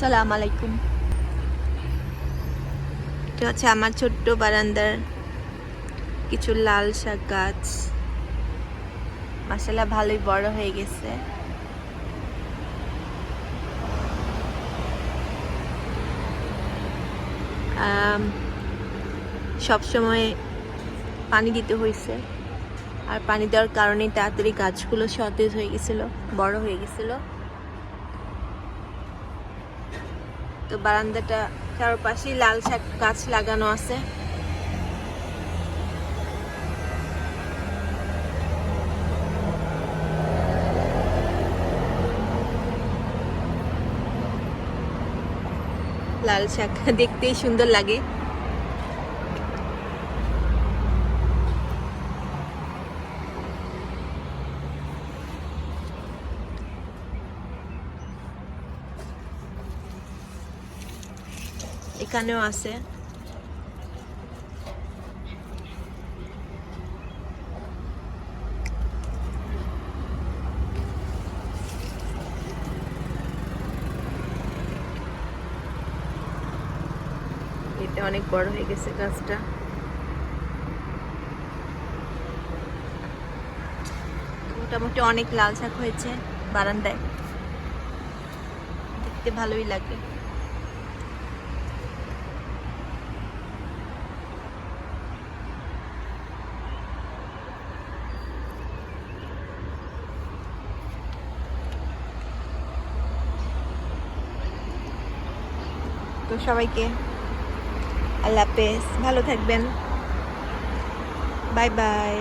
সালাম আলাইকুম এটা হচ্ছে আমার ছোট্ট বারান্দার কিছু লাল শাক গাছ। মাসালা ভালোই বড় হয়ে গেছে। সব সময় পানি দিতে হয়েছে আর পানি দেওয়ার কারণে তাড়াতাড়ি গাছগুলো সতেজ হয়ে গেছিল, বড় হয়ে গেছিল। তো বারান্দাটা চারপাশেই লাল শাক গাছ লাগানো আছে। লাল শাক দেখতেই সুন্দর লাগে। এখানেও আছে। এটা অনেক বড় হয়ে গেছে গাছটা। মোটামুটি অনেক লাল শাক হয়েছে বারান্দায়। দেখতে ভালোই লাগে। তো সবাইকে আল্লাহ হাফেজ। ভালো থাকবেন। Bye bye.